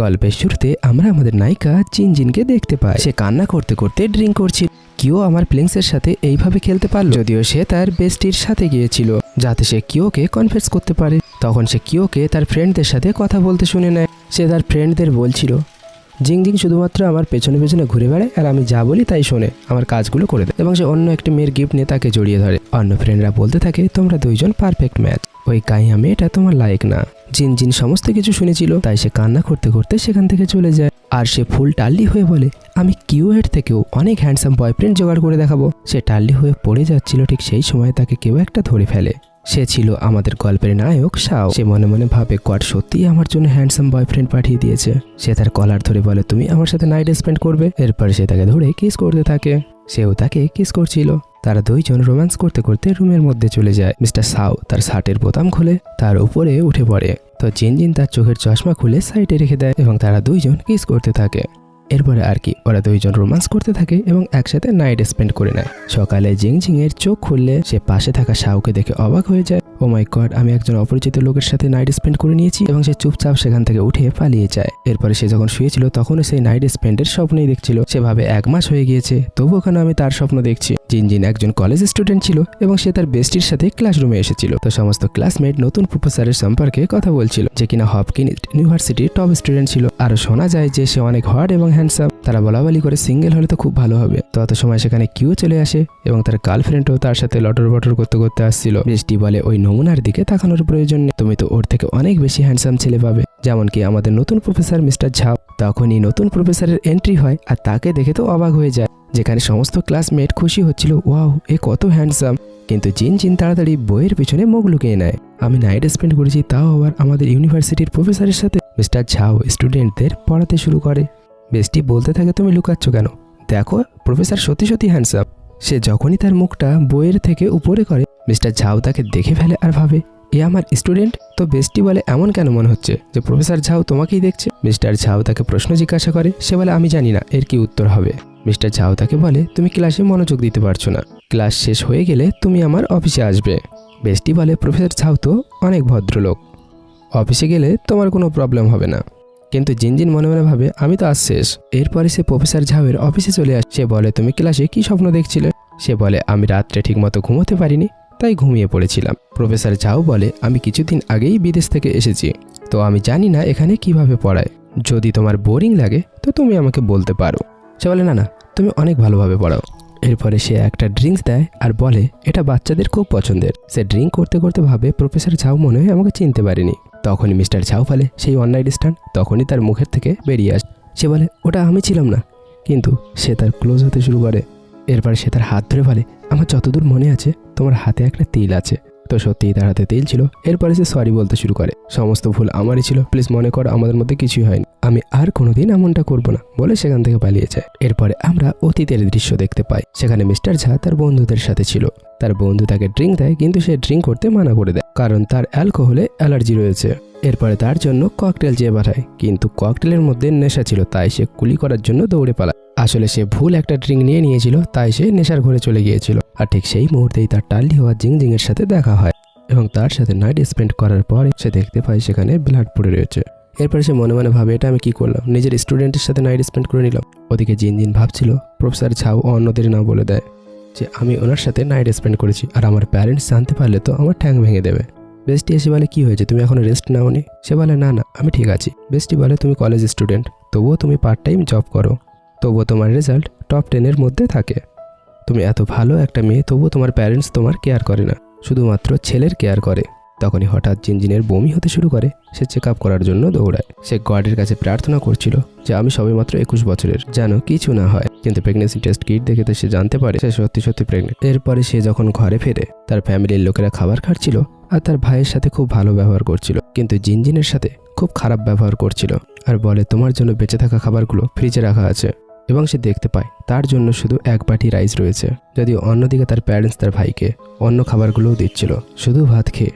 গল্পের শুরুতে আমরা আমাদের নায়িকা জিনজিনকে দেখতে পাই। সে কান্না করতে করতে ড্রিঙ্ক করছিল। কিও আমার প্লেন্সের সাথে এইভাবে খেলতে পারল। যদিও সে তার বেস্টির সাথে গিয়েছিল, যাতে সে কিওকে কনফেস করতে পারে। তখন সে কিওকে তার ফ্রেন্ডদের সাথে কথা বলতে শুনে নেয়। সে তার ফ্রেন্ডদের বলছিল জিংজিং শুধুমাত্র আমার পেছনে পেছনে ঘুরে বেড়ায়, আর আমি যা বলি তাই শোনে, আমার কাজগুলো করে দেয় এবং সে অন্য একটি মেয়ের গিফট নিয়ে তাকে জড়িয়ে ধরে। অন্য ফ্রেন্ডরা বলতে থাকে, তোমরা দুইজন পারফেক্ট ম্যাচ। ওই কাইয়া মেয়েটা তোমার লায়ক না। জিন জিন সমস্ত কিছু শুনেছিল, তাই সে কান্না করতে করতে সেখান থেকে চলে যায়। আর সে ফুল টাল্লি হয়ে বলে, আমি কিউয়ের থেকেও অনেক হ্যান্ডসাম বয়ফ্রেন্ড জোগাড় করে দেখাবো। সে টাল্লি হয়ে পড়ে যাচ্ছিল, ঠিক সেই সময় তাকে কেউ একটা ধরে ফেলে। সে ছিল আমাদের গল্পের নায়ক শাও সে মনে মনে ভাবে, গড, সত্যিই আমার জন্য হ্যান্ডসাম বয়ফ্রেন্ড পাঠিয়ে দিয়েছে। সে তার কলার ধরে বলে, তুমি আমার সাথে নাইট স্পেন্ড করবে? এরপর সে তাকে ধরে কিস করতে থাকে। সেও তাকে কিস করছিল। তারা দুইজন রোম্যান্স করতে করতে রুমের মধ্যে চলে যায়। মিস্টার সাউ তার শার্টের বোতাম খুলে তার উপরে উঠে পড়ে। তো জিনজিন তার চোখের চশমা খুলে সাইডে রেখে দেয় এবং তারা দুইজন কিস করতে থাকে। এরপরে আর কি, ওরা দুইজন রোমান্স করতে থাকে এবং একসাথে নাইট স্পেন্ড করে নেয়। সকালে জিংজিং এর চোখ খুললে সে পাশে থাকা সাউকে দেখে অবাক হয়ে যায়। ও মাই গড, আমি একজন অপরিচিত লোকের সাথে নাইট স্পেন্ড করে নিয়েছি এবং সে চুপচাপ সেখান থেকে উঠে পালিয়ে যায়। এরপরে সে যখন শুয়েছিল, তখনও সেই নাইট স্পেন্ডের স্বপ্নই দেখছিল। সেভাবে এক মাস হয়ে গিয়েছে তবু ওখানে আমি তার স্বপ্ন দেখছি? জিনজিন একজন কলেজ স্টুডেন্ট ছিল এবং সে তার বেস্টির সাথে ক্লাসরুমে এসেছিল। তো সমস্ত ক্লাসমেট নতুন প্রফেসরের সম্পর্কে কথা বলছিল, যে কিনা হপকিন ইউনিভার্সিটির টপ স্টুডেন্ট ছিল। আরও শোনা যায় যে সে অনেক হট এবং হ্যান্ডসাম তারা বলাবলি করে সিঙ্গেল হলে তো খুব ভালো হবে। তো অত সময় সেখানে কিউ চলে আসে এবং তার গার্লফ্রেন্ডও তার সাথে লটর বটর করতে করতে আসছিল। বৃষ্টি বলে, ওই নমুনার দিকে তাকানোর প্রয়োজন নেই। তুমি তো ওর থেকে অনেক বেশি হ্যান্ডসাম ছেলে পাবে। যেমন কি আমাদের নতুন প্রফেসর মিস্টার ঝাও। তখনই নতুন প্রফেসরের এন্ট্রি হয় আর তাকে দেখে তো অবাক হয়ে যায়। যেখানে সমস্ত ক্লাসমেট খুশি হচ্ছিল, ওয়াও, এ কত হ্যান্ডসাম কিন্তু জিন জিন তাড়াতাড়ি বইয়ের পিছনে মুখ লুকিয়ে নেয়। আমি নাইট স্পেন্ড করেছি, তাও আবার আমাদের ইউনিভার্সিটির প্রফেসরের সাথে? মিস্টার ঝাও স্টুডেন্টদের পড়াতে শুরু করে। বেস্টি বলতে থাকে তুমি লুকাচ্ছ কেন? দেখো প্রফেসর সত্যি সত্যি হ্যান্ডসাম সে যখনই তার মুখটা বইয়ের থেকে উপরে করে, মিস্টার ঝাও তাকে দেখে ফেলে আর ভাবে, এ আমার স্টুডেন্ট? তো বেস্টি বলে এমন কেন মনে হচ্ছে যে প্রফেসর ঝাও তোমাকেই দেখছে? মিস্টার ঝাও তাকে প্রশ্ন জিজ্ঞাসা করে, সে বলে, আমি জানি না, এর কি উত্তর হবে? মিস্টার ঝাও তাকে বলে, তুমি ক্লাসে মনোযোগ দিতে পারছ না। ক্লাস শেষ হয়ে গেলে তুমি আমার অফিসে আসবে। বেস্টি বলে, প্রফেসর ঝাও তো অনেক ভদ্রলোক। অফিসে গেলে তোমার কোনো প্রবলেম হবে না। কিন্তু জিনজিন মনে মনে ভাবে, আমি তো আজ শেষ। এরপরে সে প্রফেসর ঝাউয়ের অফিসে চলে আসে সে বলে, তুমি ক্লাসে কি স্বপ্ন দেখছিলে? সে বলে, আমি রাত্রে ঠিকমতো ঘুমোতে পারিনি, তাই ঘুমিয়ে পড়েছিলাম। প্রফেসর ঝাও বলে, আমি কিছুদিন আগেই বিদেশ থেকে এসেছি। তো আমি জানি না এখানে কীভাবে পড়ায়। যদি তোমার বোরিং লাগে, তো তুমি আমাকে বলতে পারো। সে বলে, না না, তুমি অনেক ভালোভাবে পড়াও। এরপরে সে একটা ড্রিঙ্কস দেয় আর বলে, এটা বাচ্চাদের খুব পছন্দের। সে ড্রিঙ্ক করতে করতে ভাবে, প্রফেসর ঝাও মনে হয় আমাকে চিনতে পারেনি। তখনই মিস্টার ঝাও ফেলে সেই অন নাইট স্ট্যান্ড তখনই তার মুখের থেকে বেরিয়ে আসে। সে বলে, ওটা আমি ছিলাম না। কিন্তু সে তার ক্লোজ হতে শুরু করে। এরপর সে তার হাত ধরে বলে, আমার যতদূর মনে আছে, তোমার হাতে একটা তিল আছে। তো সত্যিই তার হাতে তিল ছিল। এরপরে সে সরি বলতে শুরু করে। সমস্ত ভুল আমারই ছিল। প্লিজ মনে কর, আমাদের মধ্যে কিছুই হয়নি। আমি আর কোনোদিন এমনটা করব না বলে সেখান থেকে পালিয়ে যায়। এরপরে আমরা অতীতের দৃশ্য দেখতে পাই। সেখানে মিস্টার ঝা তার বন্ধুদের সাথে ছিল। তার বন্ধু তাকে ড্রিঙ্ক দেয়, কিন্তু সে ড্রিঙ্ক করতে মানা করে দেয়, কারণ তার অ্যালকোহলে অ্যালার্জি রয়েছে। এরপরে তার জন্য ককটেল চেয়ে পাঠায়, কিন্তু ককটেলের মধ্যে নেশা ছিল, তাই সে কুলি করার জন্য দৌড়ে পালায়। আসলে সে ভুল একটা ড্রিঙ্ক নিয়ে নিয়েছিল, তাই সে নেশার ঘরে চলে গিয়েছিল। আর ঠিক সেই মুহূর্তেই তার টাল্লি হওয়া জিং এর সাথে দেখা হয়, এবং তার সাথে নাইট স্পেন্ড করার পরে সে দেখতে পায় সেখানে ব্লাড পড়ে রয়েছে। এরপরে সে মনে মনে ভাবে, এটা আমি কি করলাম? নিজের স্টুডেন্টের সাথে নাইট স্পেন্ড করে নিলাম? ওদিকে জিন জিন ভাবছিল, প্রফেসর ঝাও অন্যদের না বলে দেয়। যে আমি ওনার সাথে নাইট স্পেন্ড করেছি। আর আমার প্যারেন্টস জানতে পারলে তো আমার ঠ্যাং ভেঙে দেবে। বেস্টি এসে বলে, কি হয়েছে? তুমি এখন রেস্ট নাওনি? সে বলে, না না, আমি ঠিক আছি। বেস্টি বলে, তুমি কলেজ স্টুডেন্ট তবুও তুমি পার্ট টাইম জব করো। তবুও তোমার রেজাল্ট টপ টেনের মধ্যে থাকে। তুমি এত ভালো একটা মেয়ে, তবুও তোমার প্যারেন্টস তোমার কেয়ার করে না। শুধুমাত্র ছেলের কেয়ার করে। তখনই হঠাৎ জিনজিনের বমি হতে শুরু করে। সে চেক আপ করার জন্য দৌড়ায়। সে গডের কাছে প্রার্থনা করছিল যে, আমি সবেমাত্র একুশ বছরের। যেন কিছু না হয়। কিন্তু প্রেগনেন্সি টেস্ট কিট দেখে তো সে জানতে পারে সে সত্যি সত্যি প্রেগনেন্ট এরপরে সে যখন ঘরে ফেরে, তার ফ্যামিলির লোকেরা খাবার খাচ্ছিল আর তার ভাইয়ের সাথে খুব ভালো ব্যবহার করছিল। কিন্তু জিনজিনের সাথে খুব খারাপ ব্যবহার করছিল আর বলে, তোমার জন্য বেঁচে থাকা খাবারগুলো ফ্রিজে রাখা আছে। এবং সে দেখতে পায়, তার জন্য শুধু এক বাটি রাইস রয়েছে। যদিও অন্যদিকে তার প্যারেন্টস তার ভাইকে অন্য খাবারগুলোও দিচ্ছিল। শুধু ভাত খেয়ে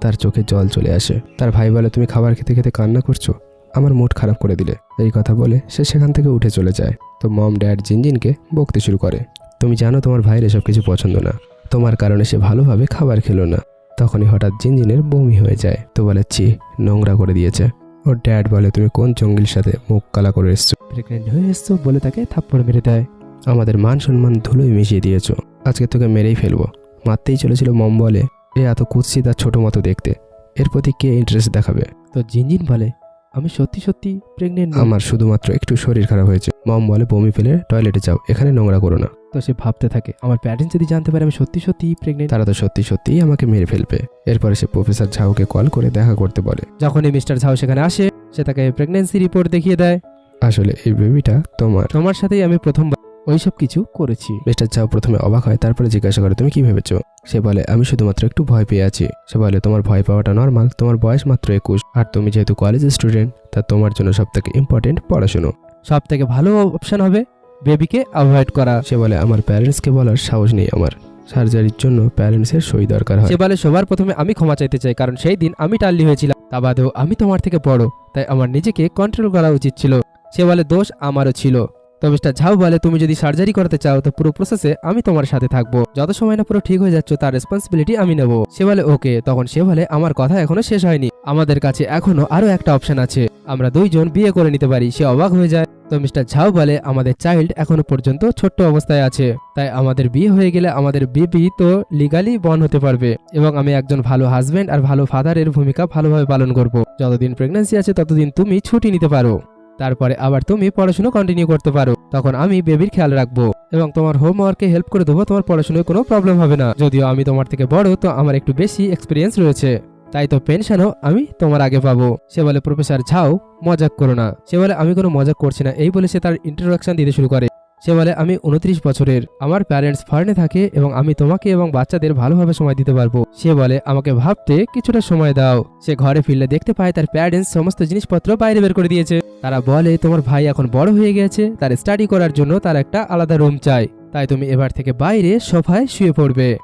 তার চোখে জল চলে আসে। তার ভাই বলে, তুমি খাবার খেতে খেতে কান্না করছ? আমার মুড খারাপ করে দিলে। এই কথা বলে সে সেখান থেকে উঠে চলে যায়। তো মম ড্যাড জিনজিনকে বকতে শুরু করে। তুমি জানো তোমার ভাইয়ের এসব কিছু পছন্দ না। তোমার কারণে সে ভালোভাবে খাবার খেলো না। তখনই হঠাৎ জিনজিনের বমি হয়ে যায়। তো বলে চি নোংরা করে দিয়েছে। ওর ড্যাড বলে, তুমি কোন জঙ্গির সাথে মুখ কালা করে এসছো? প্রেগনেন্ট হয়ে এসছো বলে তাকে থাপ্পড় মেরে দেয়। আমাদের মান সম্মান ধুলোয় মিশিয়ে দিয়েছ। আজকে তোকে মেরেই ফেলব। মারতেই চলেছিল মম বলে। এ এত কুৎসিত আর ছোট মতো দেখতে। এর প্রতি কে ইন্টারেস্ট দেখাবে? তো জিনজিন বলে আমি সত্যি সত্যি প্রেগনেন্ট আমার শুধুমাত্র একটু শরীর খারাপ হয়েছে। মম বলে বমি ফেলে টয়লেটে যাও এখানে নোংরা করো না। তো সে ভাবতে থাকে আমার প্যারেন্টস যদি জানতে পারে আমি সত্যি সত্যি প্রেগনেন্ট তারা তো সত্যি সত্যিই আমাকে মেরে ফেলবে। এরপরে সে প্রফেসর ঝাউকে কল করে দেখা করতে বলে। যখনই মিস্টার ঝাউ সেখানে আসে সে তাকে প্রেগনেন্সি রিপোর্ট দেখিয়ে দেয়। আসলে এই বেবিটা তোমার। তোমার সাথেই আমি প্রথমবার ওইসব কিছু করেছি। মিস্টার ঝাউ প্রথমে অবাক হয়, তারপরে জিজ্ঞাসা করে, তুমি কি ভেবেছো? সে বলে, আমি শুধুমাত্র একটু ভয় পেয়ে আছি। সে বলে, তোমার ভয় পাওয়াটা নর্মাল তোমার বয়স মাত্র একুশ, আর তুমি যেহেতু কলেজ স্টুডেন্ট তা তোমার জন্য সব থেকে ইম্পর্টেন্ট পড়াশুনো। সব থেকে ভালো অপশন হবে বেবিকে অ্যাভয়েড করা। সে বলে, আমার প্যারেন্টসকে বলার সাহস নেই আমার। সার্জারির জন্য প্যারেন্টসের সই দরকার হয়। সে বলে, সবার প্রথমে আমি ক্ষমা চাইতে চাই, কারণ সেই দিন আমি টাল্লি হয়েছিলাম। তা বাদেও আমি তোমার থেকে বড়, তাই আমার নিজেকে কন্ট্রোল করা উচিত ছিল। সে বলে, দোষ আমারও ছিল। তো মিস্টার ঝাউ বলে তুমি যদি সার্জারি করাতে চাও, তো পুরো প্রসেসে আমি তোমার সাথে থাকব। যত সময় না পুরো ঠিক হয়ে যাচ্ছ, তার রেসপন্সিবিলিটি আমি নেব। সে বলে, ওকে। তখন সে বলে, আমার কথা এখনও শেষ হয়নি। আমাদের কাছে এখনও আরও একটা অপশন আছে। আমরা দুইজন বিয়ে করে নিতে পারি। সে অবাক হয়ে যায়। তো মিস্টার ঝাউ বলে, আমাদের চাইল্ড এখনও পর্যন্ত ছোট্ট অবস্থায় আছে। তাই আমাদের বিয়ে হয়ে গেলে আমাদের বেবি তো লিগালি বন হতে পারবে। এবং আমি একজন ভালো হাজবেন্ড আর ভালো ফাদারের ভূমিকা ভালোভাবে পালন করব। যতদিন প্রেগন্যান্সি আছে, ততদিন তুমি ছুটি নিতে পারো। তারপরে আবার তুমি পড়াশুনো কন্টিনিউ করতে পারো। তখন আমি বেবির খেয়াল রাখব এবং তোমার হোমওয়ার্কে হেল্প করে দেবো, তোমার পড়াশোনায় কোনো প্রবলেম হবে না। যদিও আমি তোমার থেকে বড়, তো আমার একটু বেশি এক্সপিরিয়েন্স রয়েছে। তাই তো পেনশনও আমি তোমার আগে পাবো। সে বলে, প্রফেসর ঝাও মজাক করো না। সে বলে, আমি কোনো মজাক করছি না। এই বলে সে তার ইন্ট্রোডাকশন দিতে শুরু করে। সে বলে, আমি উনত্রিশ বছরের, আমার প্যারেন্টস ফরেনে থাকে এবং আমি তোমাকে এবং বাচ্চাদের ভালোভাবে সময় দিতে পারব। সে বলে, আমাকে ভাবতে কিছুটা সময় দাও। সে ঘরে ফিরলে দেখতে পায়, তার প্যারেন্টস সমস্ত জিনিসপত্র বাইরে বের করে দিয়েছে। তারা বলে, তোমার ভাই এখন বড় হয়ে গেছে, তার স্টাডি করার জন্য তার একটা আলাদা রুম চাই। তাই তুমি এবার থেকে বাইরে সোফায় শুয়ে পড়বে।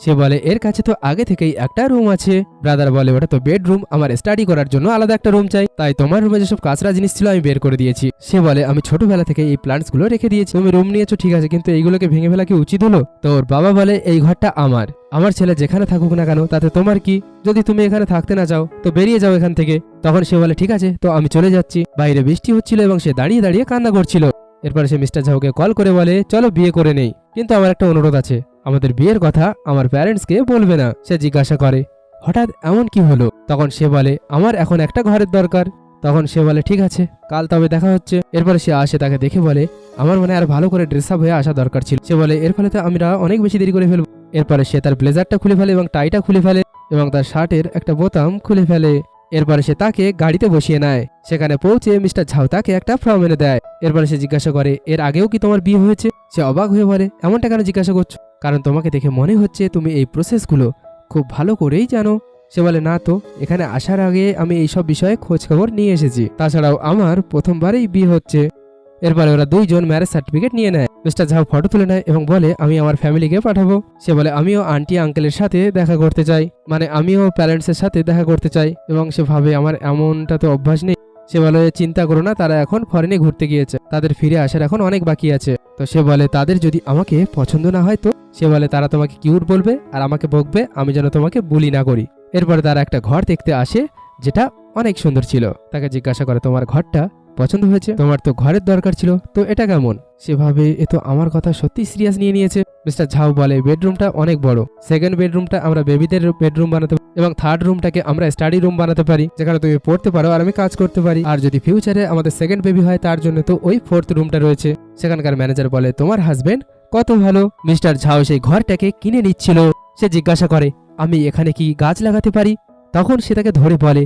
সে বলে, এর কাছে তো আগে থেকেই একটা রুম আছে। ব্রাদার বলে, ওটা তো বেডরুম আমার স্টাডি করার জন্য আলাদা একটা রুম চাই। তাই তোমার রুমে যেসব কাঁচরা জিনিস ছিল, আমি বের করে দিয়েছি। সে বলে, আমি ছোটবেলা থেকে এই প্লান্টসগুলো রেখে দিয়েছি। তুমি রুম নিয়েছো, ঠিক আছে, কিন্তু এইগুলোকে ভেঙে ফেলা কি উচিত হলো? তো ওর বাবা বলে, এই ঘরটা আমার। আমার ছেলে যেখানে থাকুক না কেন, তাতে তোমার কি? যদি তুমি এখানে থাকতে না চাও, তো বেরিয়ে যাও এখান থেকে। তখন সে বলে, ঠিক আছে, তো আমি চলে যাচ্ছি। বাইরে বৃষ্টি হচ্ছিল এবং সে দাঁড়িয়ে দাঁড়িয়ে কান্না করছিল। এরপরে সে মিস্টার ঝাউকে কল করে বলে, চলো বিয়ে করে নেই। কিন্তু আমার একটা অনুরোধ আছে। আমাদের বিয়ের কথা আমার প্যারেন্টসকে বলবে না, সে জিজ্ঞাসা করে। হঠাৎ এমন কি হলো? তখন সে বলে, আমার এখন একটা ঘরের দরকার। তখন সে বলে, ঠিক আছে, কাল তবে দেখা হচ্ছে। এরপরে সে আসে তাকে দেখে বলে, আমার মনে আর ভালো করে ড্রেস আপ হয়ে আসা দরকার ছিল। সে বলে, এর ফলে তো আমরা অনেক বেশি দেরি করে ফেলব। এরপরে সে তার ব্লেজারটা খুলে ফেলে এবং টাইটা খুলে ফেলে এবং তার শার্টের একটা বোতাম খুলে ফেলে। এরপরে সে তাকে গাড়িতে বসিয়ে নেয়। সেখানে পৌঁছে মিস্টার ঝাউ তাকে একটা ফর্ম এনে দেয়। এরপরে সে জিজ্ঞাসা করে, এর আগেও কি তোমার বিয়ে হয়েছে? সে অবাক হয়ে বলে, এমনটা কেন জিজ্ঞাসা করছ? কারণ তোমাকে দেখে মনে হচ্ছে তুমি এই প্রসেসগুলো খুব ভালো করেই জানো। সে বলে, না তো, এখানে আসার আগে আমি এইসব বিষয়ে খোঁজখবর নিয়ে এসেছি। তাছাড়াও আমার প্রথমবারেই বিয়ে হচ্ছে। এরপরে ওরা দুইজন ম্যারেজ সার্টিফিকেট নিয়ে নেয়। মিস্টার ঝাউ ফটো তুলে নেয় এবং বলে, আমি আমার ফ্যামিলিকে পাঠাবো। সে বলে, আমিও আন্টি আঙ্কেলের সাথে দেখা করতে চাই। মানে আমিও প্যারেন্টসের সাথে দেখা করতে চাই এবং সে ভাবে আমার এমনটা তো অভ্যাস নেই। সে বলে, চিন্তা করো না, তারা এখন ফরেনে ঘুরতে গিয়েছে। তাদের ফিরে আসার এখন অনেক বাকি আছে। তো সে বলে, তাদের যদি আমাকে পছন্দ না হয় তো? সে বলে, তারা তোমাকে কিউট বলবে আর আমাকে বকবে, আমি যেন তোমাকে বুলি না করি। এরপরে তারা একটা ঘর দেখতে আসে, যেটা অনেক সুন্দর ছিল। তাকে জিজ্ঞাসা করে, তোমার ঘরটা পছন্দ হয়েছে। তোমার তো ঘরের দরকার ছিল, তো এটা কেমন? সেভাবে এ তো আমার কথা সত্যি সিরিয়াস নিয়ে নিয়েছে। মিস্টার ঝাউ বলে, বেডরুমটা অনেক বড়। সেকেন্ড বেডরুমটা আমরা বেবিদের বেডরুম বানাতে এবং থার্ড রুমটাকে আমরা স্টাডি রুম বানাতে পারি। যেখানে তুমি পড়তে পারো আর আমি কাজ করতে পারি। আর যদি ফিউচারে আমাদের সেকেন্ড বেবি হয়, তার জন্য তো ওই ফোর্থ রুমটা রয়েছে। সেখানকার ম্যানেজার বলে, তোমার হাজবেন্ড কত ভালো? মিস্টার ঝাও সেই ঘরটাকে কিনে নিচ্ছিল। সে জিজ্ঞাসা করে, আমি এখানে কি গাছ লাগাতে পারি? তখন সে তাকে ধরে বলে,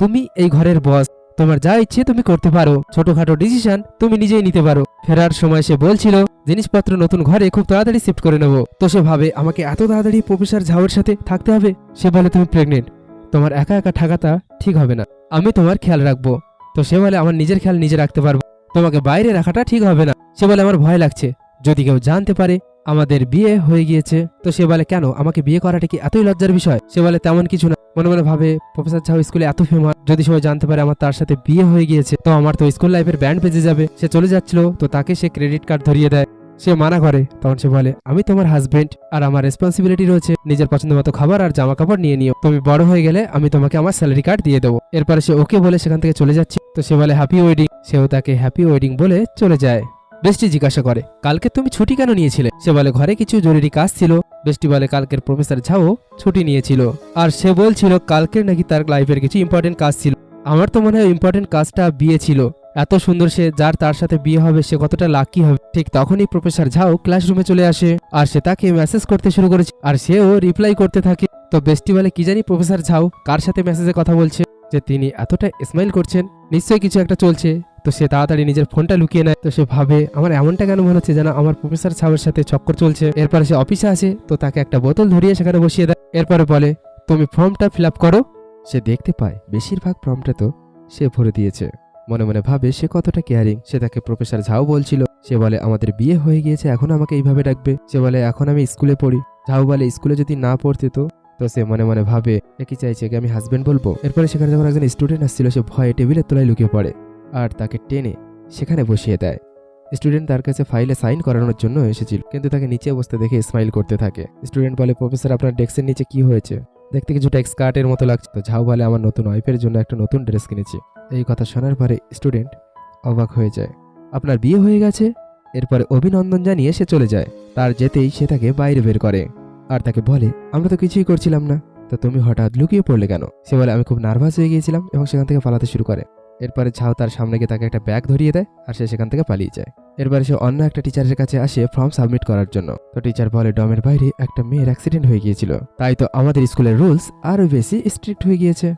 তুমি এই ঘরের বস তোমার যা ইচ্ছে তুমি করতে পারো। ছোটখাটো ডিসিশন তুমি নিজেই নিতে পারো। ফেরার সময় সে বলছিল, জিনিসপত্র নতুন ঘরে খুব তাড়াতাড়ি শিফট করে নেব। তো সে ভাবে, আমাকে এত তাড়াতাড়ি প্রফেসর ঝাউয়ের সাথে থাকতে হবে? সে বলে, তুমি প্রেগনেন্ট তোমার একা একা থাকাটা ঠিক হবে না। আমি তোমার খেয়াল রাখব। তো সে বলে, আমার নিজের খেয়াল নিজে রাখতে পারব। তোমাকে বাইরে রাখাটা ঠিক হবে না। সে বলে, আমার ভয় লাগছে। যদি কেউ জানতে পারে আমাদের বিয়ে হয়ে গিয়েছে। তো সে বলে, কেন? আমাকে বিয়ে করাটা কি এতই লজ্জার বিষয়? সে বলে, তেমন কিছু না। মনে মনে ভাবে, প্রফেসর ঝাউ স্কুলে এত ফেমাস যদি সবাই জানতে পারে আমার তার সাথে বিয়ে হয়ে গিয়েছে, তো আমার তো স্কুল লাইফের ব্যান্ড বেজে যাবে। সে চলে যাচ্ছিল, তো তাকে সে ক্রেডিট কার্ড ধরিয়ে দেয়। সে মানা করে, তখন সে বলে, আমি তোমার হাজবেন্ড আর আমার রেসপন্সিবিলিটি রয়েছে। নিজের পছন্দ মতো খাবার আর জামা কাপড় নিয়ে নিও। তুমি বড় হয়ে গেলে আমি তোমাকে আমার স্যালারি কার্ড দিয়ে দেবো। এরপরে সে ওকে বলে সেখান থেকে চলে যাচ্ছে। তো সে বলে হ্যাপি ওয়েডিং সেও তাকে হ্যাপি ওয়েডিং বলে চলে যায়। বেস্টি জিজ্ঞাসা করে, কালকে তুমি ছুটি কেন নিয়েছিলে? সে বলে, ঘরে কিছু জরুরি কাজ ছিল। বেস্টি বলে, কালকের প্রফেসর ঝাও ছুটি নিয়েছিল। আর সে বলছিল, কালকের নাকি তার লাইফের কিছু ইম্পর্টেন্ট কাজ ছিল। আমার তো মনে হয় ইম্পর্টেন্ট কাজটা বিয়ে ছিল। এত সুন্দর সে, যার তার সাথে বিয়ে হবে, সে কতটা লাকি হবে? ঠিক তখনই প্রফেসর ঝাও ক্লাসরুমে চলে আসে। আর সে তাকে মেসেজ করতে শুরু করেছে। আর সেও রিপ্লাই করতে থাকে। তো বেস্টি বলে, কি জানি প্রফেসর ঝাও, কার সাথে মেসেজে কথা বলছে? যে তিনি এতটা স্মাইল করছেন, নিশ্চয়ই কিছু একটা চলছে। তো সে তাড়াতাড়ি নিজের ফোনটা লুকিয়ে নেয়। তো সে ভাবে, আমার এমনটা কেন মনে হচ্ছে যেন আমার প্রফেসর ছাউয়ের সাথে চক্কর চলছে? এরপরে সে অফিসে আসে, তো তাকে একটা বোতল ধরিয়ে সেখানে বসিয়ে দেয়। এরপরে বলে, তুমি ফর্মটা ফিল করো। সে দেখতে পায়, বেশিরভাগ ফর্মটা তো সে ভরে দিয়েছে। মনে মনে ভাবে, সে কতটা কেয়ারিং সে তাকে প্রফেসর ঝাও বলছিল। সে বলে, আমাদের বিয়ে হয়ে গিয়েছে, এখন আমাকে এইভাবে ডাকবে। সে বলে, এখন আমি স্কুলে পড়ি। ঝাও বলে, স্কুলে যদি না পড়তে তো? তো সে মনে মনে ভাবে একই চাইছে কি আমি হাজবেন্ড বলব? এরপরে সেখানে যখন একজন স্টুডেন্ট আসছিল, সে ভয়ে টেবিলের তলায় লুকিয়ে পড়ে। আর তাকে টেনে সেখানে বসিয়ে দেয়। স্টুডেন্ট তার কাছে ফাইলে সাইন করানোর জন্য এসেছিল, কিন্তু তাকে নিচে বসতে দেখে স্মাইল করতে থাকে। স্টুডেন্ট বলে, প্রফেসর, আপনার ডেস্কের নিচে কি হয়েছে? দেখতে কিছুটা এক্সকার্টের মতো লাগছে তো। ঝাউ বলে, আমার নতুন ওয়াইফের জন্য একটা নতুন ড্রেস কিনেছি। এই কথা শোনার পরে স্টুডেন্ট অবাক হয়ে যায়। আপনার বিয়ে হয়ে গেছে? এরপরে অভিনন্দন জানিয়ে সে চলে যায়। তার যেতেই সে তাকে বাইরে বের করে আর তাকে বলে, আমরা তো কিছুই করছিলাম না। তো তুমি হঠাৎ লুকিয়ে পড়লে কেন? সে বলে, আমি খুব নার্ভাস হয়ে গিয়েছিলাম এবং সেখান থেকে পালাতে শুরু করে। এরপরে ঝাউ তার সামনে গিয়ে তাকে একটা ব্যাগ ধরিয়ে দেয় আর সে সেখান থেকে পালিয়ে যায়। এরপরে সে অন্য একটা টিচারের কাছে আসে ফর্ম সাবমিট করার জন্য। তো টিচার বলে, ডমের বাইরে একটা মেয়ের অ্যাক্সিডেন্ট হয়ে গিয়েছিল। তাই তো আমাদের স্কুলের রুলস আরও বেশি স্ট্রিক্ট হয়ে গিয়েছে।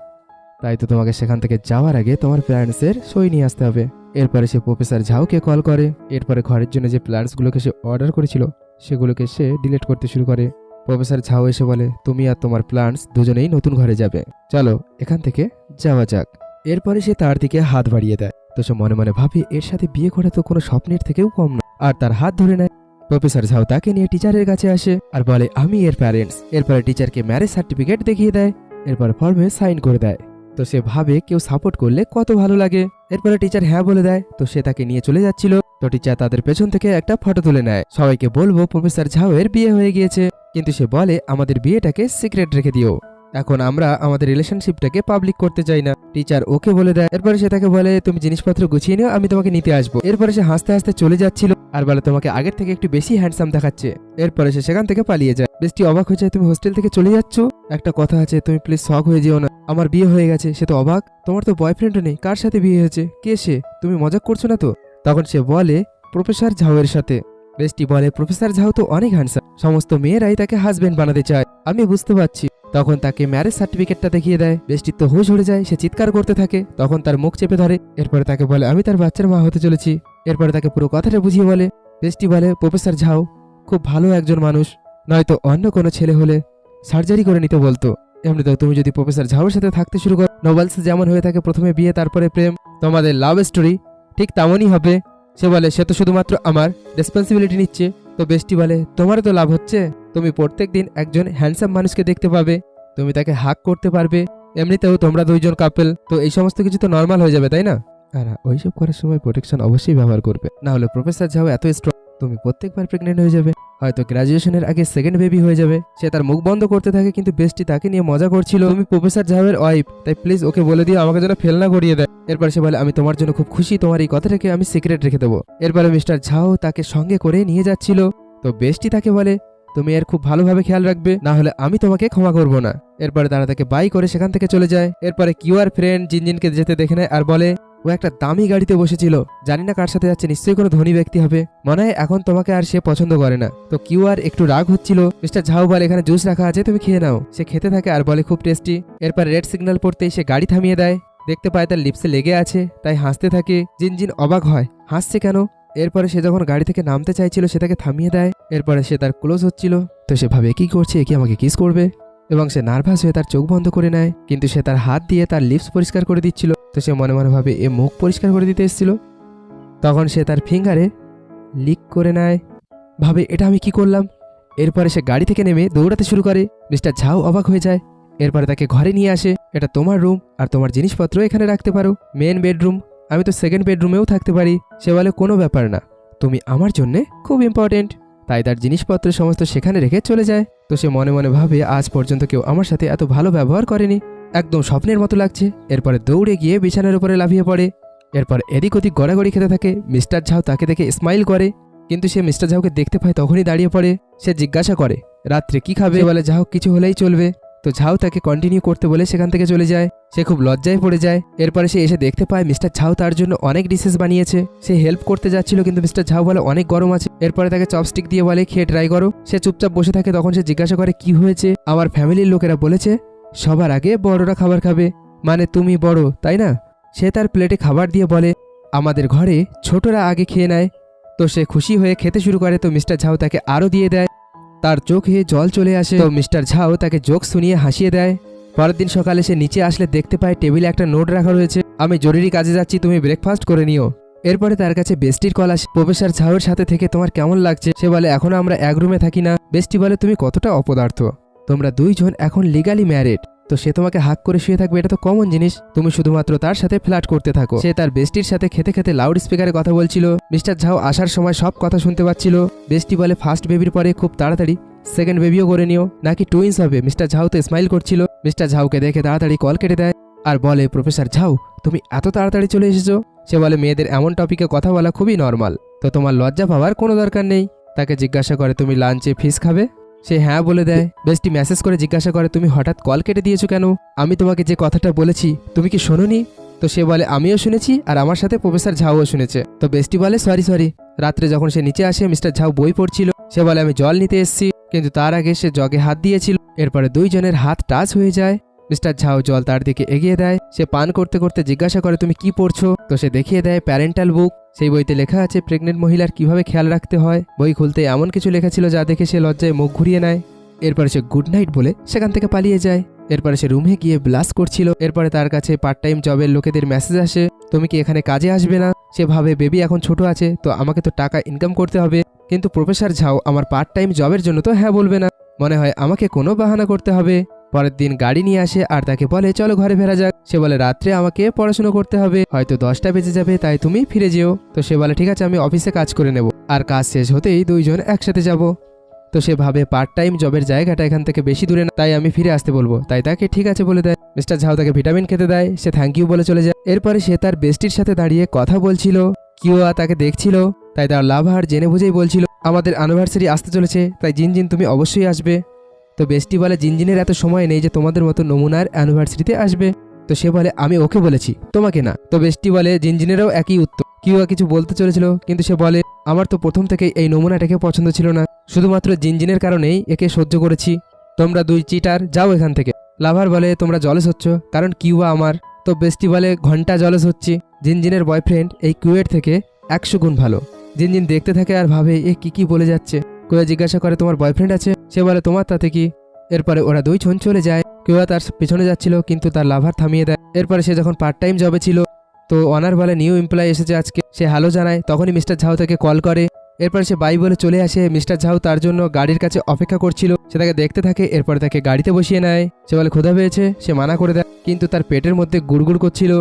তাই তো তোমাকে সেখান থেকে যাওয়ার আগে তোমার প্যারেন্টসের সই নিয়ে আসতে হবে। এরপরে সে প্রফেসর ঝাউকে কল করে। এরপরে ঘরের জন্য যে প্ল্যান্টসগুলোকে সে অর্ডার করেছিল, সেগুলোকে সে ডিলিট করতে শুরু করে। প্রফেসর ঝাউ এসে বলে, তুমি আর তোমার প্ল্যান্টস দুজনেই নতুন ঘরে যাবে। চলো, এখান থেকে যাওয়া যাক। এরপরে সে তার দিকে হাত বাড়িয়ে দেয়। তো সে মনে মনে ভাবে, এর সাথে বিয়ে করা তো কোনো স্বপ্নের থেকেও কম না আর তার হাত ধরে নেয়। প্রফেসর ঝাউ তাকে নিয়ে টিচারের কাছে আসে আর বলে, আমি এর প্যারেন্টস এরপরে টিচারকে ম্যারেজ সার্টিফিকেট দেখিয়ে দেয়। এরপর ফর্মে সাইন করে দেয়। তো সে ভাবে, কেউ সাপোর্ট করলে কত ভালো লাগে। এরপরে টিচার হ্যাঁ বলে দেয়। তো সে তাকে নিয়ে চলে যাচ্ছিল। তো টিচার তাদের পেছন থেকে একটা ফটো তুলে নেয়। সবাইকে বলব, প্রফেসর ঝাউয়ের বিয়ে হয়ে গিয়েছে। কিন্তু সে বলে, আমাদের বিয়েটাকে সিক্রেট রেখে দিও। এখন আমরা আমাদের রিলেশনশিপটাকে পাবলিক করতে চাই না। টিচার ওকে বলে দেয়, এরপরে সে তাকে বলে, তুমি জিনিসপত্র গুছিয়ে নিও, আমি তোমাকে নিতে আসব। এরপরে সে হাসতে হাসতে চলে যাচ্ছিল, আর বলে তোমাকে আগের থেকে একটু বেশি হ্যান্ডসাম দেখাচ্ছে। এরপরে সে সেখান থেকে পালিয়ে যায়। বেশটি অবাক হয়ে যায়, তুমি হোস্টেল থেকে চলে যাচ্ছ? একটা কথা আছে, তুমি প্লিজ শখ হয়ে যেও না। আমার বিয়ে হয়ে গেছে, সে তো অবাক। তোমার তো বয়ফ্রেন্ডও নেই, কার সাথে বিয়ে হয়েছে? কে সে? তুমি মজা করছ না তো? তখন সে বলে, প্রফেসর ঝাউয়ের সাথে। বেস্টি বলে প্রফেসর ঝাউ তো অনেক হ্যান্ডসাম সমস্ত মেয়েরাই তাকে হাজবেন্ড বানাতে চায়। আমি বুঝতে পারছি। তখন তাকে ম্যারেজ সার্টিফিকেটটা দেখিয়ে দেয়। বেষ্টির তো হুশ উড়ে যায়, সে চিৎকার করতে থাকে। তখন তার মুখ চেপে ধরে। এরপরে তাকে বলে, আমি তার বাচ্চার মা হতে চলেছি। এরপরে তাকে পুরো কথাটা বুঝিয়ে বলে। বেষ্টি বলে, প্রফেসর ঝাউ খুব ভালো একজন মানুষ। নয়তো অন্য কোনো ছেলে হলে সার্জারি করে নিতে বলতো। এমনিতেও তুমি যদি প্রফেসর ঝাউর সাথে থাকতে শুরু করো। নোবেলস যেমন হয়ে থাকে প্রথমে বিয়ে, তারপরে প্রেম। তোমাদের লাভ স্টোরি ঠিক তেমনই হবে। সে বলে, সে তো শুধুমাত্র আমার রেসপন্সিবিলিটি নিচ্ছে। তো বেষ্টি বলে, তোমারও তো লাভ হচ্ছে। তুমি প্রত্যেক দিন একজন হ্যান্ডসাম মানুষকে দেখতে পাবে। তুমি তাকে হাক করতে পারবে। এমনিতেও তোমরা দুইজন কাপেল তো এই সমস্ত কিছু তো নর্মাল হয়ে যাবে, তাই না? আর ওইসব করার সময় প্রোটেকশন অবশ্যই ব্যবহার করবে। না হলে প্রফেসর যাও, এত স্ট্রং তুমি প্রত্যেকবার প্রেগনেন্ট হয়ে যাবে। হয়তো গ্রাজুয়েশনের আগে সেকেন্ড বেবি হয়ে যাবে। সে তার মুখ বন্ধ করতে থাকে, কিন্তু বেস্টি তাকে নিয়ে মজা করছিল। তুমি প্রফেসর জাহাবের ওয়াইফ তাই প্লিজ ওকে বলে দিও, আমাকে যেন ফেল না করিয়ে দেয়। এরপর সে বলে, আমি তোমার জন্য খুব খুশি, তোমার এই কথাটাকে আমি সিক্রেট রেখে দেবো। এরপরে মিস্টার ঝাও তাকে সঙ্গে করে নিয়ে যাচ্ছিল। তো বেস্টি তাকে বলে, তুমি এর খুব ভালোভাবে খেয়াল রাখবে, না হলে আমি তোমাকে ক্ষমা করব না। এরপরে তারা তাকে বাই করে সেখান থেকে চলে যায়। এরপরে কিউআর ফ্রেন্ড জিনজিনকে যেতে দেখে নেয় আর বলে, ও একটা দামি গাড়িতে বসেছিল, জানি না কার সাথে যাচ্ছে, নিশ্চয়ই কোনো ধনী ব্যক্তি হবে। মনে হয় এখন তোমাকে আর সে পছন্দ করে না। তো কিউ আর একটু রাগ হচ্ছিল। মিস্টার ঝাউ বলে, এখানে জুস রাখা আছে, তুমি খেয়ে নাও। সে খেতে থাকে আর বলে, খুব টেস্টি এরপর রেড সিগন্যাল পড়তেই সে গাড়ি থামিয়ে দেয়। দেখতে পায় তার লিপসে লেগে আছে, তাই হাসতে থাকে। জিনজিন অবাক হয়, হাসছে কেন? এরপরে সে যখন গাড়ি থেকে নামতে চাইছিল, সে তাকে থামিয়ে দেয়। এরপরে সে তার ক্লোজ হচ্ছিল। তো সে ভাবে, কি করছে? এ কি আমাকে কিস করবে? এবং সে নার্ভাস হয়ে তার চোখ বন্ধ করে নেয়। কিন্তু সে তার হাত দিয়ে তার লিপস পরিষ্কার করে দিচ্ছিল। তো সে মনে মনে ভাবে, এ মুখ পরিষ্কার করে দিতে এসেছিল? তখন সে তার ফিঙ্গারে লিক করে নেয়। ভাবে, এটা আমি কি করলাম? এরপরে সে গাড়ি থেকে নেমে দৌড়াতে শুরু করে। মিস্টার ঝাউ অবাক হয়ে যায়। এরপরে তাকে ঘরে নিয়ে আসে। এটা তোমার রুম আর তোমার জিনিসপত্র এখানে রাখতে পারো। মেন বেডরুম আমি তো সেকেন্ড বেডরুমেও থাকতে পারি। সে বলে, কোনো ব্যাপার না। তুমি আমার জন্য খুব ইম্পর্টেন্ট তাই তার জিনিসপত্র সমস্ত সেখানে রেখে চলে যায়। তো সে মনে মনে ভাবে, আজ পর্যন্ত কেউ আমার সাথে এত ভালো ব্যবহার করেনি। একদম স্বপ্নের মতো লাগছে। এরপরে দৌড়ে গিয়ে বিছানার উপরে লাফিয়ে পড়ে। এরপর এদিক ওদিক গড়াগড়ি খেতে থাকে। মিস্টার ঝাউ তাকে দেখে স্মাইল করে। কিন্তু সে মিস্টার ঝাউকে দেখতে পায়, তখনই দাঁড়িয়ে পড়ে। সে জিজ্ঞাসা করে, রাত্রে কি খাবে? বলে ঝাউ কিছু হলেই চলবে। তো ঝাউ তাকে কন্টিনিউ করতে বলে সেখান থেকে চলে যায়। সে খুব লজ্জায় পড়ে যায়। এরপরে সে এসে দেখতে পায় মিস্টার ঝাউ তার জন্য অনেক ডিশেস বানিয়েছে। সে হেল্প করতে যাচ্ছিল কিন্তু মিস্টার ঝাউ বলে, অনেক গরম আছে। এরপরে তাকে চপস্টিক দিয়ে বলে, খেয়ে ট্রাই করো। সে চুপচাপ বসে থাকে, তখন সে জিজ্ঞাসা করে, কি হয়েছে? আমার ফ্যামিলির লোকেরা বলেছে, সবার আগে বড়রা খাবার খাবে। মানে তুমি বড়, তাই না? সে তার প্লেটে খাবার দিয়ে বলে, আমাদের ঘরে ছোটরা আগে খেয়ে নেয়। তো সে খুশি হয়ে খেতে শুরু করে। তো মিস্টার ঝাউ তাকে আরও দিয়ে দেয়। তার চোখে জল চলে আসে। তো মিস্টার ঝাও তাকে জোক শুনিয়ে হাসিয়ে দেয়। পরের দিন সকালে সে নিচে আসলে দেখতে পায় টেবিলে একটা নোট রাখা রয়েছে। আমি জরুরি কাজে যাচ্ছি, তুমি ব্রেকফাস্ট করে নিও। এরপরে তার কাছে বেস্টির কল আসে। প্রফেসর ঝাউয়ের সাথে থেকে তোমার কেমন লাগছে? সে বলে এখনও আমরা এক রুমে থাকি না। বেস্টি বলে, তুমি কতটা অপদার্থ। তোমরা দুইজন এখন লিগালি ম্যারিড তো সে তোমাকে হাক করে শুয়ে থাকবে, এটা তো কমন জিনিস। তুমি শুধুমাত্র তার সাথে ফ্ল্যাট করতে থাকো। সে তার বেস্টির সাথে খেতে খেতে লাউড স্পিকারে কথা বলছিল। মিস্টার ঝাউ আসার সময় সব কথা শুনতে পাচ্ছিল। বেস্টি বলে ফার্স্ট বেবির পরে খুব তাড়াতাড়ি। সেকেন্ড বেবিও করে নিও। নাকি টুইন্স হবে? মিস্টার ঝাউ তো স্মাইল করছিল। মিস্টার ঝাউকে দেখে তাড়াতাড়ি কল কেটে দেয়। আর বলে প্রফেসর ঝাউ তুমি এত তাড়াতাড়ি চলে এসেছ? সে বলে, মেয়েদের এমন টপিকে কথা বলা খুবই নর্মাল তো তোমার লজ্জা পাওয়ার কোনো দরকার নেই। তাকে জিজ্ঞাসা করে, তুমি লাঞ্চে ফিস খাবে? সে হ্যাঁ বলে দেয় বেস্টি মেসেজ করে জিজ্ঞাসা করে, তুমি হঠাৎ কল কেটে দিয়েছ কেন? আমি তোমাকে যে কথাটা বলেছি, তুমি কি শোনোনি? তো সে বলে, আমিও শুনেছি আর আমার সাথে প্রফেসর ঝাউও শুনেছে। তো বেস্টি বলে সরি সরি রাত্রে যখন সে নিচে আসে মিস্টার ঝাউ বই পড়ছিল। সে বলে, আমি জল নিতে এসেছি। কিন্তু তার আগে সে জগে হাত দিয়েছিল। এরপরে দুইজনের হাত টাচ হয়ে যায়। মিস্টার ঝাউ জল তার দিকে এগিয়ে দেয়। সে পান করতে করতে জিজ্ঞাসা করে, তুমি কি পড়ছো? তো সে দেখিয়ে দেয় প্যারেন্টাল বুক সেই বইতে লেখা আছে প্রেগনেন্ট মহিলার কীভাবে খেয়াল রাখতে হয়? বই খুলতে এমন কিছু লেখা ছিল যা দেখে সে লজ্জায় মুখ ঘুরিয়ে নেয়। এরপরে সে গুড নাইট বলে সেখান থেকে পালিয়ে যায়। এরপরে সে রুমে গিয়ে ব্লাস করছিল। এরপরে তার কাছে পার্ট টাইম জবের লোকেদের মেসেজ আসে, তুমি কি এখানে কাজে আসবে না? সে ভাবে বেবি এখন ছোট আছে, তো আমাকে তো টাকা ইনকাম করতে হবে। কিন্তু প্রফেসর ঝাও আমার পার্ট টাইম জবের জন্য তো হ্যাঁ বলবে না। মনে হয় আমাকে কোনো বাহানা করতে হবে। পরের দিন গাড়ি নিয়ে আসে আর তাকে বলে, চলো ঘরে ফেরা যাক। সে বলে, রাত্রে আমাকে পড়াশোনা করতে হবে। হয়তো দশটা বেজে যাবে, তাই তুমি ফিরে যেও। তো সে বলে, ঠিক আছে, আমি অফিসে কাজ করে নেব। আর কাজ শেষ হতেই দুইজন একসাথে যাব। তো সে ভাবে পার্ট টাইম জবের জায়গাটা এখান থেকে বেশি দূরে না, তাই আমি ফিরে আসতে বলব। তাই তাকে ঠিক আছে বলে দেয়। মিস্টার ঝাউ তাকে ভিটামিন খেতে দেয়। সে থ্যাংক ইউ বলে চলে যায়। এরপরে সে তার বেস্টির সাথে দাঁড়িয়ে কথা বলছিল। কিউয়া তাকে দেখছিল। তাই তার লাভ লাভার জেনে বুঝেই বলছিল, আমাদের অ্যানিভার্সারি আসতে চলেছে। তাই জিন জিন তুমি অবশ্যই আসবে। তো বেস্টি বলে, জিনজিনের এত সময় নেই যে তোমাদের মতো নমুনার অ্যানিভার্সারিতে আসবে। তো সে বলে, আমি ওকে বলেছি, তোমাকে না। তো বেস্টি বলে, জিনজিনেরও একই উত্তর। কিউয়া কিছু বলতে চলেছিল, কিন্তু সে বলে, আমার তো প্রথম থেকেই এই নমুনাটাকে পছন্দ ছিল না। শুধুমাত্র জিনজিনের কারণেই একে সহ্য করেছি। তোমরা দুই চিটার, যাও এখান থেকে। লাভার বলে, তোমরা জলস হচ্ছ, কারণ কিউয়া আমার। তো বেস্টি বলে, ঘণ্টা জলস হচ্ছি। জিনজিনের বয়ফ্রেন্ড এই কুয়েট থেকে একশো গুণ ভালো। জিনজিন দেখতে থাকে আর ভাবে, এ কি কি বলে যাচ্ছে? কুয়া জিজ্ঞাসা করে, তোমার বয়ফ্রেন্ড আছে? সে বলে, তোমার তাতে কি? এরপরে ওরা দুই জন চলে যায়। কুয়া তার পিছনে যাচ্ছিল, কিন্তু তার লাভার থামিয়ে দেয়। এরপরে সে যখন পার্ট টাইম জবে ছিল, তো অনার বলে নিউ এমপ্লয় এসেছে আজকে। সে হ্যালো জানায়, তখনই মিস্টার ঝাউ তাকে কল করে। এরপর সে বাই বলে চলে আসে। মিস্টার ঝাউ তার জন্য গাড়ির কাছে অপেক্ষা করছিল। সে তাকে দেখতে থাকে, এরপরে তাকে গাড়িতে বসিয়ে নেয়। সে বলে, ক্ষুধা পেয়েছে? সে মানা করে দেয়, কিন্তু তার পেটের মধ্যে গুড়গুড় করছিল।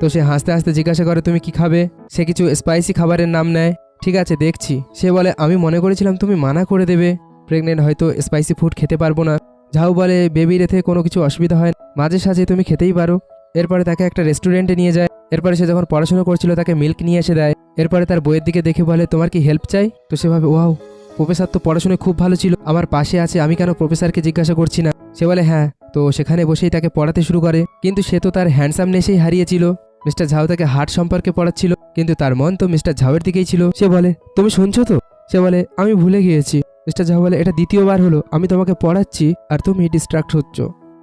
তো সে হাসতে হাসতে জিজ্ঞাসা করে, তুমি কি খাবে? সে কিছু স্পাইসি খাবারের নাম নেয়। ঠিক আছে, দেখছি। সে বলে, আমি মনে করেছিলাম তুমি মানা করে দেবে। প্রেগনেন্ট হয়তো স্পাইসি ফুড খেতে পারব না। ঝাউ বলে বেবি রেথে কোনো কিছু অসুবিধা হয়। মাঝে সাঝে তুমি খেতেই পারো। এরপরে তাকে একটা রেস্টুরেন্টে নিয়ে যায়। এরপরে সে যখন পড়াশোনা করছিল, তাকে মিল্ক নিয়ে এসে দেয়। এরপরে তার বইয়ের দিকে দেখে বলে, তোমার কি হেল্প চাই? তো সে ভাবে, ওয়াও প্রফেসর তো পড়াশোনায় খুব ভালো ছিল। আমার পাশে আছে, আমি কেন প্রফেসরকে জিজ্ঞাসা করছি না? সে বলে হ্যাঁ তো সেখানে বসেই তাকে পড়াতে শুরু করে। কিন্তু সে তো তার হ্যান্ডসামনেসেই হারিয়েছিল। মিস্টার ঝাউ তাকে হার্ট সম্পর্কে পড়াচ্ছিল, কিন্তু তার মন তো মিস্টার ঝাউয়ের দিকেই ছিল। সে বলে, তুমি শুনছো তো? সে বলে, আমি ভুলে গিয়েছি। মিস্টার ঝাউ বলে এটা দ্বিতীয়বার হলো, আমি তোমাকে পড়াচ্ছি আর তুমি ডিস্ট্রাক্ট হচ্ছ।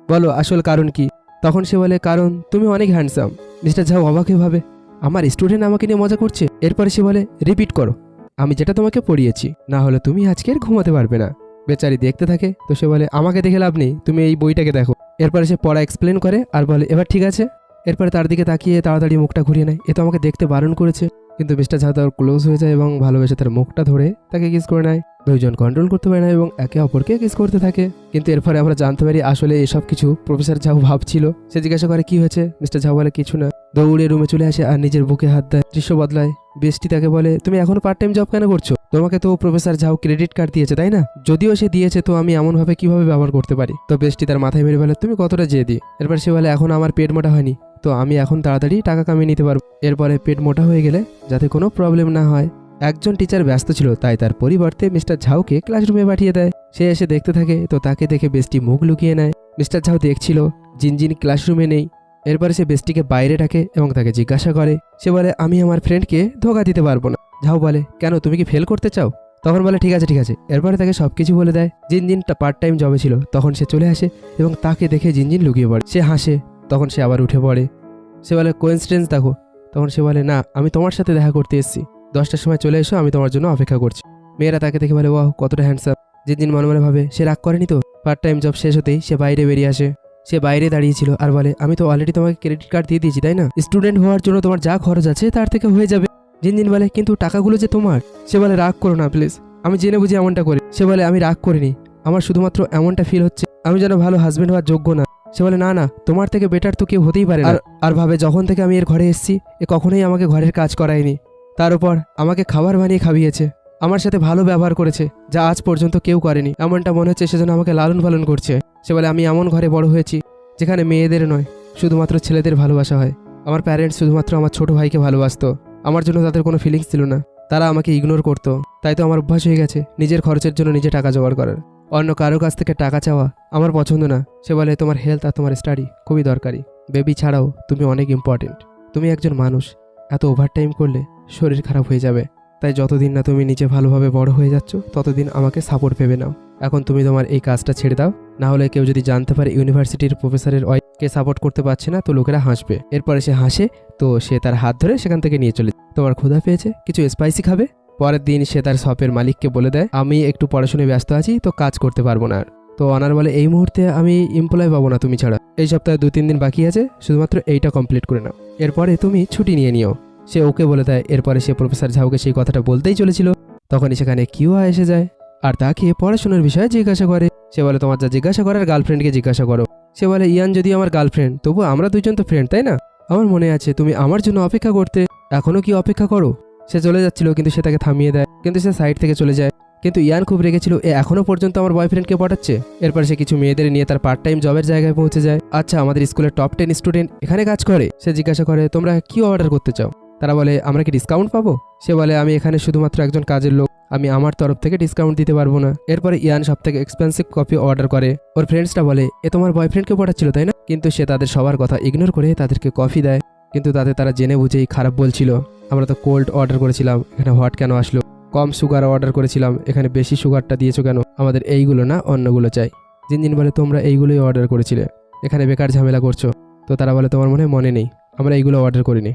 বলো, আসল কারণ কি? তখন সে বলে, কারণ তুমি অনেক হ্যান্ডসাম মিস্টার ঝাউ অবাকে ভাবে, আমার স্টুডেন্ট আমাকে নিয়ে মজা করছে? এরপরে সে বলে রিপিট করো। আমি যেটা তোমাকে পড়িয়েছি, না হলে তুমি আজকে আর ঘুমাতে পারবে না। বেচারি দেখতে থাকে, তো সে বলে, আমাকে দেখে লাভ নেই, তুমি এই বইটাকে দেখো। এরপরে সে পড়া এক্সপ্লেন করে আর বলে, এবার ঠিক আছে। এরপরে তার দিকে তাকিয়ে তাড়াতাড়ি মুখটা ঘুরিয়ে নেয়। এ তো আমাকে দেখতে বারণ করেছে। কিন্তু মিস্টার ঝা তার ক্লোজ হয়ে যায় এবং ভালোবেসে তার মুখটা ধরে তাকে কিস করে নেয়। দুইজন কন্ট্রোল করতে পারে না এবং একে অপরকে কিস করতে থাকে। কিন্তু এরপরে আমরা জানতে পারি আসলে এসব কিছু প্রফেসর ঝাউ ভাবছিল। সে জিজ্ঞাসা করে, কি হয়েছে? মিস্টার ঝাউ বলে, কিছু না। দৌড়ে রুমে চলে আসে আর নিজের বুকে হাত দেয়। দৃশ্য বদলায়। বেস্টি তাকে বলে, তুমি এখন পার্ট টাইম জব কেন করছ? তোমাকে তো প্রফেসর ঝাও ক্রেডিট কার্ড দিয়েছে, তাই না? যদিও সে দিয়েছে, তো আমি এমনভাবে কীভাবে ব্যবহার করতে পারি? তো বেস্টি তার মাথায় মেরে বলে, তুমি কতটা যেয়ে দিই এরপর সে বলে, এখন আমার পেট মোটা হয়নি। তো আমি এখন তাড়াতাড়ি টাকা কামিয়ে নিতে পারব। এরপরে পেট মোটা হয়ে গেলে যাতে কোনো প্রবলেম না হয়। একজন টিচার ব্যস্ত ছিল, তাই তার পরিবর্তে মিস্টার ঝাউকে ক্লাসরুমে পাঠিয়ে দেয়। সে এসে দেখতে থাকে, তো তাকে দেখে বেস্টি মুখ লুকিয়ে নেয়। মিস্টার ঝাউ দেখছিল, জিনজিন ক্লাসরুমে নেই। এরপরে সে বেস্টিকে বাইরে ডাকে এবং তাকে জিজ্ঞাসা করে। সে বলে, আমি আমার ফ্রেন্ডকে ধোকা দিতে পারব না। ঝাউ বলে, কেন, তুমি কি ফেল করতে চাও? তখন বলে, ঠিক আছে ঠিক আছে। এরপরে তাকে সব কিছু বলে দেয়। জিনজিনটা পার্ট টাইম জবে ছিল। তখন সে চলে আসে এবং তাকে দেখে জিনজিন লুকিয়ে পড়ে। সে হাসে। তখন সে আবার উঠে পড়ে। সে বলে কোইন্সিডেন্স দেখো? তখন সে বলে, না, আমি তোমার সাথে দেখা করতে এসেছি। দশটার সময় চলে এসো, আমি তোমার জন্য অপেক্ষা করছি। মেয়েরা তাকে দেখে বলে, ওয়াও, কতটা হ্যান্ডসাম জিনজিন মনে মনে ভাবে সে রাগ করেনি তো? পার্ট টাইম জব শেষ হতেই সে বাইরে বেরিয়ে আসে। সে বাইরে দাঁড়িয়েছিল আর বলে, আমি তো অলরেডি তোমাকে ক্রেডিট কার্ড দিয়ে দিয়েছি, তাই না? স্টুডেন্ট হওয়ার জন্য তোমার যা খরচ আছে, তার থেকে হয়ে যাবে। জিনজিন বলে, কিন্তু টাকাগুলো যে তোমার? সে বলে, রাগ করো না প্লিজ আমি জেনে বুঝে এমনটা করি। সে বলে, আমি রাগ করিনি। আমার শুধুমাত্র এমনটা ফিল হচ্ছে। আমি যেন ভালো হাজব্যান্ড হওয়ার যোগ্য না। সে বলে, না না, তোমার থেকে বেটার তো কেউ হতেই পারে না। আর- ভাবে যখন থেকে আমি এর ঘরে এসেছি, এ কখনোই আমাকে ঘরের কাজ করায়নি। তার উপর আমাকে খাবার বানিয়ে খাইয়েছে। আমার সাথে ভালো ব্যবহার করেছে, যা আজ পর্যন্ত কেউ করেনি। এমনটা মনে হচ্ছে সেজন্য আমাকে লালন পালন করছে। সে বলে, আমি এমন ঘরে বড় হয়েছি, যেখানে মেয়েদের নয়, শুধুমাত্র ছেলেদের ভালোবাসা হয়। আমার প্যারেন্টস শুধুমাত্র আমার ছোট ভাইকে ভালোবাসতো। আমার জন্য তাদের কোনো ফিলিংস ছিল না। তারা আমাকে ইগনোর করতো। তাই তো আমার অভ্যাস হয়ে গেছে, নিজের খরচের জন্য নিজে টাকা জোগাড় করার। অন্য কারও কাছ থেকে টাকা চাওয়া আমার পছন্দ না। সে বলে, তোমার হেলথ আর তোমার স্টাডি খুবই দরকারি। বেবি ছাড়াও তুমি অনেক ইম্পর্টেন্ট তুমি একজন মানুষ। এত ওভারটাইম করলে শরীর খারাপ হয়ে যাবে। তাই যতদিন না তুমি নিজে ভালোভাবে বড় হয়ে যাচ্ছ, ততদিন আমাকে সাপোর্ট ভেবে নাও এখন তুমি তোমার এই কাজটা ছেড়ে দাও। না হলে কেউ যদি জানতে পারে ইউনিভার্সিটির প্রফেসরের ওয়াইফকে সাপোর্ট করতে পারছে না, তো লোকেরা হাসবে। এরপরে সে হাসে, তো সে তার হাত ধরে সেখান থেকে নিয়ে চলে তোমার ক্ষুধা পেয়েছে? কিছু স্পাইসি খাবে? পরের দিন সে তার শপের মালিককে বলে দেয়, আমি একটু পড়াশোনায় ব্যস্ত আছি, তো কাজ করতে পারব না। আর তো অনার বলে, এই মুহূর্তে আমি এমপ্লয় পাবো না তুমি ছাড়া। এই সপ্তাহে দু তিন দিন বাকি আছে, শুধুমাত্র এইটা কমপ্লিট করে নাও। এরপরে তুমি ছুটি নিয়ে নিও। সে ওকে বলে দেয়, এরপরে সে প্রফেসর ঝাউকে সেই কথাটা বলতেই চলেছিল। তখনই সেখানে কিউয়া এসে যায়, আর তাকে পড়াশোনার বিষয়ে জিজ্ঞাসা করে। সে বলে, তোমার যা জিজ্ঞাসা করার গার্লফ্রেন্ডকে জিজ্ঞাসা করো। সে বলে, ইয়ান যদি আমার গার্লফ্রেন্ড তবু আমরা দুজন তো ফ্রেন্ড তাই না? আমার মনে আছে তুমি আমার জন্য অপেক্ষা করতে, এখনও কি অপেক্ষা করো? সে চলে যাচ্ছিল, কিন্তু সে তাকে থামিয়ে দেয়, কিন্তু সে সাইড থেকে চলে যায়। কিন্তু ইয়ান খুব রেগেছিল, এ এখনও পর্যন্ত আমার বয়ফ্রেন্ডকে পটাচ্ছে? এরপর সে কিছু মেয়েদের নিয়ে তার পার্ট টাইম জবের জায়গায় পৌঁছে যায়। আচ্ছা আমাদের স্কুলের টপ টেন স্টুডেন্ট এখানে কাজ করে? সে জিজ্ঞাসা করে, তোমরা কি অর্ডার করতে চাও? তারা বলে, আমরা কি ডিসকাউন্ট পাবো? সে বলে, আমি এখানে শুধুমাত্র একজন কাজের লোক, আমি আমার তরফ থেকে ডিসকাউন্ট দিতে পারব না। এরপরে ইয়ান সব থেকে এক্সপেন্সিভ কফি অর্ডার করে। ওর ফ্রেন্ডসটা বলে, এ তোমার বয়ফ্রেন্ডকে পটাচ্ছিল, তাই না? কিন্তু সে তাদের সবার কথা ইগনোর করে তাদেরকে কফি দেয়, কিন্তু তাতে তারা জেনে বুঝেই খারাপ বলছিল। আমরা তো কোল্ড অর্ডার করেছিলাম, এখানে হট কেন আসলো? কম সুগার অর্ডার করেছিলাম, এখানে বেশি সুগারটা দিয়েছ কেন? আমাদের এইগুলো না অন্যগুলো চাই। জিনজিন বলে, তোমরা এইগুলোই অর্ডার করেছিলে। এখানে বেকার ঝামেলা করছ। তো তারা বলে, তোমার মনে মনে নেই। আমরা এইগুলো অর্ডার করিনি।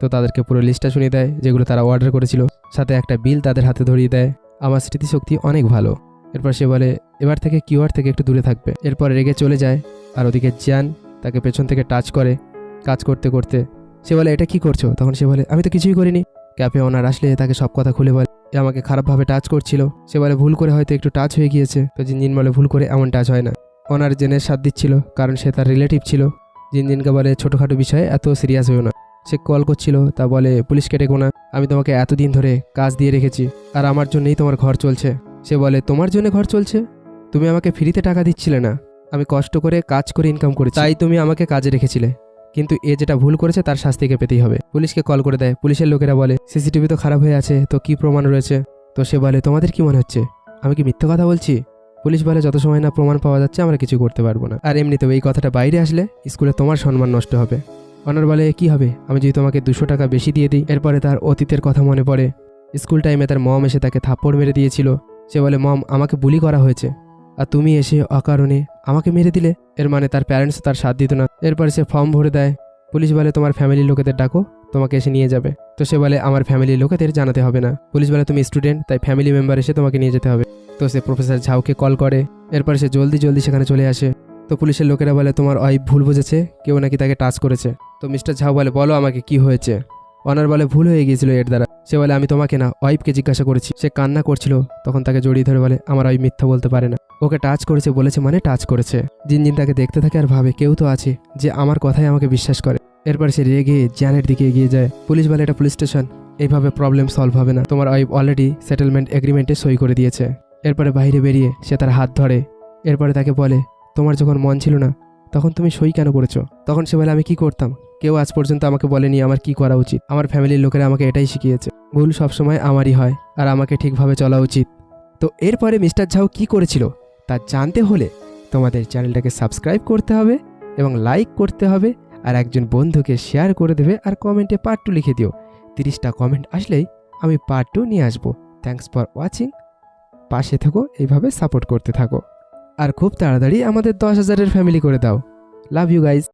তো তাদেরকে পুরো লিস্টটা শুনিয়ে দেয়, যেগুলো তারা অর্ডার করেছিল। সাথে একটা বিল তাদের হাতে ধরিয়ে দেয়। আমার স্মৃতিশক্তি অনেক ভালো। এরপর সে বলে, এবার থেকে কিউআর থেকে একটু দূরে থাকবে। এরপর রেগে চলে যায়। আর ওদিকে জ্যান তাকে পেছন থেকে টাচ করে। কাজ করতে করতে সে বলে, এটা কি করছ? তখন সে বলে, আমি তো কিছুই করিনি। ক্যাফে ওনার আসলে তাকে সব কথা খুলে বলে, এ আমাকে খারাপভাবে টাচ করছিল। সে বলে, ভুল করে হয়তো একটু টাচ হয়ে গিয়েছে। তো জিনজিন বলে, ভুল করে এমন টাচ হয় না। ওনার জেনের সাথ দিচ্ছিল, কারণ সে তার রিলেটিভ ছিল। জিনজিনকে বলে, ছোটোখাটো বিষয়ে এত সিরিয়াস হয়েও না। সে কল করছিল, তা বলে পুলিশকে ডেকো না। আমি তোমাকে এতদিন ধরে কাজ দিয়ে রেখেছি, আর আমার জন্যই তোমার ঘর চলছে। সে বলে, তোমার জন্য ঘর চলছে? তুমি আমাকে ফ্রিতে টাকা দিচ্ছিলে না। আমি কষ্ট করে কাজ করে ইনকাম করি তাই তুমি আমাকে কাজে রেখেছিলে। কিন্তু এ যেটা ভুল করেছে তার শাস্তিকে পেতেই হবে। পুলিশকে কল করে দেয়। পুলিশের লোকেরা বলে, সিসিটিভি তো খারাপ হয়ে আছে, তো কি প্রমাণ রয়েছে? তো সে বলে, তোমাদের কি মনে হচ্ছে? আমি কি মিথ্যে কথা বলছি? পুলিশ বলে, যত সময় না প্রমাণ পাওয়া যাচ্ছে, আমরা কিছু করতে পারব না। আর এমনিতেও এই কথাটা বাইরে আসলে স্কুলে তোমার সম্মান নষ্ট হবে। অনার বলে, কি হবে? আমি যদি তোমাকে দুশো টাকা বেশি দিয়ে দিই? এরপরে তার অতীতের কথা মনে পড়ে। স্কুল টাইমে তার মম এসে তাকে থাপ্পড় মেরে দিয়েছিল। সে বলে, মম, আমাকে বুলি করা হয়েছে। আর তুমি এসে অকারণে আমাকে মেরে দিলে? এর মানে তার প্যারেন্টস তার সাথ দিত না। এরপরে সে ফর্ম ভরে দেয়, পুলিশ বলে তোমার ফ্যামিলির লোকেদের ডাকো, তোমাকে এসে নিয়ে যাবে। তো সে বলে, আমার ফ্যামিলির লোকেদের জানাতে হবে না। পুলিশ বলে, তুমি স্টুডেন্ট তাই ফ্যামিলি মেম্বার এসে তোমাকে নিয়ে যেতে হবে। তো সে প্রফেসর ঝাউকে কল করে, এরপর সে জলদি জলদি সেখানে চলে আসে। তো পুলিশের লোকেরা বলে, তোমার ওয়াইফ ভুল বুঝেছে, কেউ নাকি তাকে টাচ করেছে। তো মিস্টার ঝাউ বলে, বলো আমাকে কি হয়েছে? অনার বলে ভুল হয়ে গিয়েছিল এর দ্বারা। সে বলে, আমি তোমাকে না, ওয়াইফকে জিজ্ঞাসা করেছি। সে কান্না করছিল, তখন তাকে জড়িয়ে ধরে বলে, আমার ওয়াইফ মিথ্যা বলতে পারে না। ওকে টাচ করেছে, বলেছে মানে টাচ করেছে। জিনজিন তাকে দেখতে থাকে আর ভাবে, কেউ তো আছে যে আমার কথাই আমাকে বিশ্বাস করে। এরপর সে রেগে জ্যানের দিকে এগিয়ে যায়। পুলিশ বলে, এটা পুলিশ স্টেশন। এইভাবে প্রবলেম সলভ হবে না। তোমার ওয়াইফ অলরেডি সেটেলমেন্ট এগ্রিমেন্টে সই করে দিয়েছে। এরপরে বাইরে বেরিয়ে সে তার হাত ধরে। এরপরে তাকে বলে, তোমার যখন মন ছিল না, তখন তুমি সই কেন করেছ? তখন সে বলে, আমি কি করতাম? কেউ আজ পর্যন্ত আমাকে বলেনি আমার কি করা উচিত। আমার ফ্যামিলির লোকেরা আমাকে এটাই শিখিয়েছে। ভুল সবসময় আমারই হয় আর আমাকে ঠিকভাবে চলা উচিত। তো এরপরে মিস্টার ঝাও কি করেছিল তা জানতে হলে তোমাদের চ্যানেলটাকে সাবস্ক্রাইব করতে হবে এবং লাইক করতে হবে আর একজন বন্ধুকে শেয়ার করে দেবে আর কমেন্টে পার্ট টু লিখে দিও। তিরিশটা কমেন্ট আসলেই আমি পার্ট টু নিয়ে আসব। Thanks for watching. পাশে থাকো, এইভাবে সাপোর্ট করতে থাকো। আর খুব তাড়াতাড়ি আমাদের দশ হাজারের ফ্যামিলি করে দাও। Love you guys.